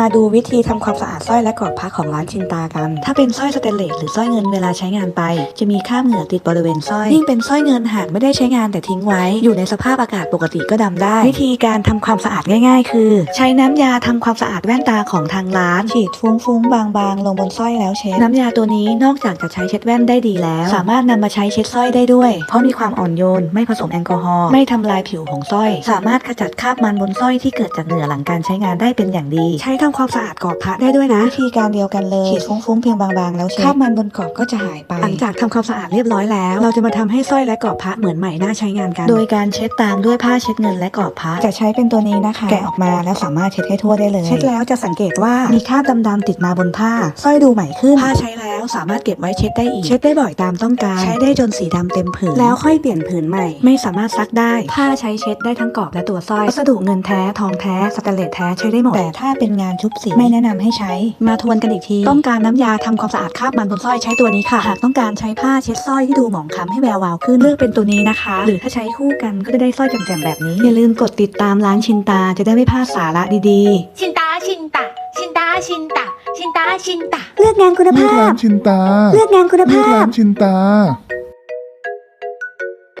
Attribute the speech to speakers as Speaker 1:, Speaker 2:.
Speaker 1: มาดูวิธีทำความสะอาดสร้อยและกรอบพระของร้านชินตากัน ถ้าเป็นสร้อยสเตนเลสหรือสร้อยเงินเวลาใช้งานไป จะมีคราบเหงื่อติดบริเวณสร้อยยิ่งเป็นสร้อยเงินหากไม่ได้ใช้งานแต่ทิ้งไว้ อยู่ในสภาพอากาศปกติก็ดำได้ วิธีการทำความสะอาดง่าย ๆ คือ ใช้น้ำยาทำความสะอาดแว่นตาของทางร้าน ฉีดฟุ้งๆ บางๆ ลงบนสร้อยแล้วเช็ดน้ำยาตัวนี้นอกจากจะใช้เช็ดแว่นได้ดีแล้ว สามารถนำมาใช้เช็ดสร้อยได้ด้วย เพราะมีความอ่อนโยนไม่ผสมแอลกอฮอล์ไม่ทำลายผิวของสร้อย สามารถขจัดคราบมันบนสร้อยที่เกิดจากเหงื่อหลังการใช้งานได้เป็นอย่างดี ใช้ทำความสะอาดกรอบพระได้ด้วยนะวิธีการเดียวกันเลยฉีดฟุ้งๆเพียงบางๆแล้วเช็ดคราบมันบนกรอบก็จะหายไป หลังจากทำความสะอาดเรียบร้อยแล้ว เราจะมาทำให้สร้อยและกรอบพระเหมือนใหม่น่าใช้งานกัน โดยการเช็ดตามด้วยผ้าเช็ดเงินและกรอบพระจะใช้เป็นตัวนี้นะคะ แกะออกมาแล้วสามารถเช็ดให้ทั่วได้เลย เช็ดแล้วจะสังเกตว่ามีคราบดำๆติดมาบนผ้าสร้อยดูใหม่ขึ้นผ้าใช้แล้ว สามารถเก็บไว้เช็ดได้อีก เช็ดได้บ่อยตามต้องการ ใช้ได้จนสีดำเต็มผืน แล้วค่อยเปลี่ยนผืนใหม่ ไม่สามารถซักได้ ผ้าใช้เช็ดได้ทั้งกรอบและตัวสร้อยวัสดุเงินแท้ทองแท้สแตนเลสแท้ใช้ได้หมด แต่ถ้าเป็นงานชุบสีไม่แนะนำให้ใช้ มาทวนกันอีกที ต้องการน้ำยาทำความสะอาดคราบมันบนสร้อยใช้ตัวนี้ค่ะ หากต้องการใช้ผ้าเช็ดสร้อยที่ดูหมองคล้ำให้แวววาวขึ้นเลือกเป็นตัวนี้นะคะ หรือถ้าใช้คู่กันก็จะได้สร้อยแจ่มๆแบบนี้ อย่าลืมกดติดตามร้านชินตาจะได้ไม่พลาดสาระดีๆ
Speaker 2: ชินตาชินตา ชินตาชินตาชินตาชินตา
Speaker 3: เลือกงานคุณ
Speaker 4: เลือก
Speaker 3: ภา
Speaker 4: ร้า
Speaker 3: พ
Speaker 4: นชินตา
Speaker 3: เลือกงานคุณ
Speaker 4: เลือก
Speaker 3: ภา
Speaker 4: ร้า
Speaker 3: พ
Speaker 4: นชินตา